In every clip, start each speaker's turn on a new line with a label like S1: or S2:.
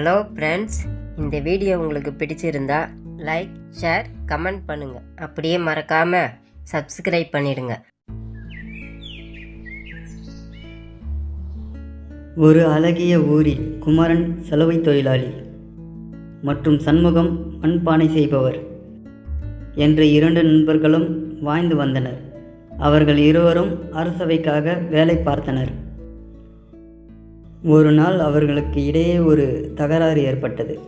S1: Hello friends இந்த video உங்களுக்கு பிடிச்சிருந்தா லைக் ஷேர் கமெண்ட் பண்ணுங்கள் அப்படியே மறக்காமல் சப்ஸ்கிரைப் பண்ணிடுங்க.
S2: ஒரு அழகிய ஊரில் குமரன் சலவை தொழிலாளி மற்றும் சண்முகம் மண்பானை செய்பவர் என்ற இரண்டு நண்பர்களும் வாழ்ந்து வந்தனர். அவர்கள் இருவரும் அரசவைக்காக வேலை பார்த்தனர். ஒரு நாள் அவர்களுக்கு இடையே ஒரு தகராறு ஏற்பட்டது.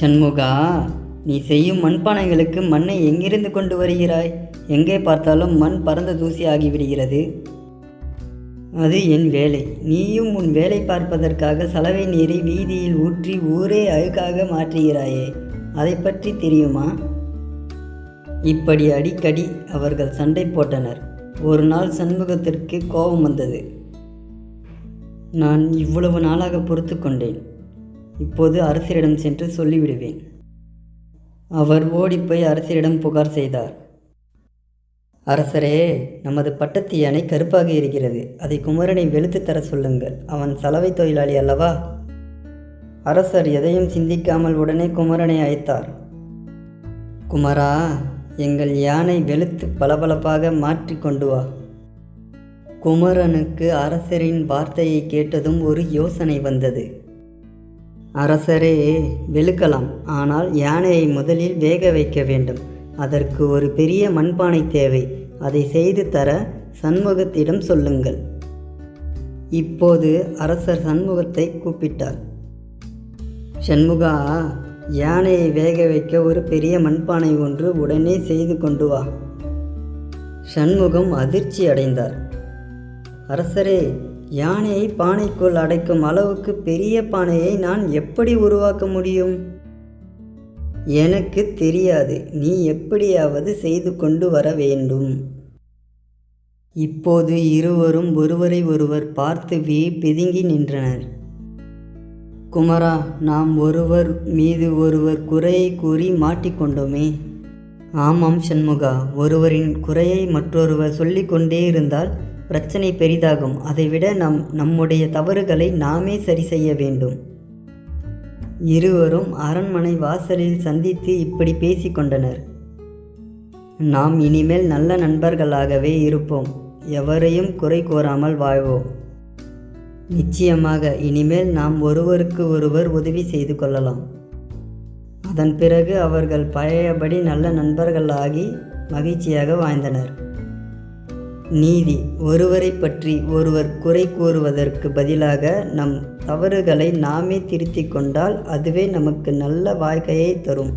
S2: சண்முகா நீ செய்யும் மண்பானைகளுக்கு மண்ணை எங்கிருந்து கொண்டு வருகிறாய்? எங்கே பார்த்தாலும் மண் பறந்த தூசி ஆகிவிடுகிறது. அது என் வேலை. நீயும் உன் வேலை பார்ப்பதற்காக சலவை நீரை வீதியில் ஊற்றி ஊரே அழுக்காக மாற்றுகிறாயே. அதை பற்றி தெரியுமா? இப்படி அடிக்கடி அவர்கள் சண்டை போட்டனர். ஒரு நாள் சண்முகத்திற்கு கோபம் வந்தது. நான் இவ்வளவு நாளாக பொறுத்து கொண்டேன். இப்போது அரசரிடம் சென்று சொல்லிவிடுவேன். அவர் ஓடிப்போய் அரசரிடம் புகார் செய்தார். அரசரே நமது பட்டத்து யானை கருப்பாக இருக்கிறது. அதை குமரனை வெளுத்து தர சொல்லுங்கள். அவன் சலவை தொழிலாளி அல்லவா? அரசர் எதையும் சிந்திக்காமல் உடனே குமரனை அழைத்தார். குமரா எங்கள் யானை வெளுத்து பளபளப்பாக மாற்றி கொண்டு வா. குமரனுக்கு அரசரின் வார்த்தையை கேட்டதும் ஒரு யோசனை வந்தது. அரசரே வெளுக்கலாம். ஆனால் யானையை முதலில் வேக வைக்க வேண்டும். அதற்கு ஒரு பெரிய மண்பானை தேவை. அதை செய்து தர சண்முகத்திடம் சொல்லுங்கள். இப்போது அரசர் சண்முகத்தை கூப்பிட்டார். சண்முகா யானையை வேக வைக்க ஒரு பெரிய மண்பானை ஒன்று உடனே செய்து கொண்டு வா. சண்முகம் அதிர்ச்சி அடைந்தார். அரசரே யானையை பானைக்குள் அடைக்கும் அளவுக்கு பெரிய பானையை நான் எப்படி உருவாக்க முடியும்? எனக்கு தெரியாது. நீ எப்படியாவது செய்து கொண்டு வர வேண்டும். இப்போது இருவரும் ஒருவரை ஒருவர் பார்த்து வீ பிதுங்கி நின்றனர். குமரா நாம் ஒருவர் மீது ஒருவர் குறையை கூறி மாட்டிக்கொண்டோமே ஆமாம் சண்முகா ஒருவரின் குறையை மற்றொருவர் சொல்லிக்கொண்டே இருந்தால் பிரச்சனை பெரிதாகும். அதைவிட நம் நம்முடைய தவறுகளை நாமே சரி செய்ய வேண்டும். இருவரும் அரண்மனை வாசலில் சந்தித்து இப்படி பேசிக்கொண்டனர் நாம் இனிமேல் நல்ல நண்பர்களாகவே இருப்போம். எவரையும் குறை கூறாமல் வாழ்வோம். நிச்சயமாக இனிமேல் நாம் ஒருவருக்கு ஒருவர் உதவி செய்து கொள்ளலாம். அதன் பிறகு அவர்கள் பழையபடி நல்ல நண்பர்களாகி மகிழ்ச்சியாக வாழ்ந்தனர். நீதி. ஒருவரை பற்றி ஒருவர் குறை கூறுவதற்கு பதிலாக நம் தவறுகளை நாமே திருத்திக் கொண்டால் அதுவே நமக்கு நல்ல வாழ்க்கையை தரும்.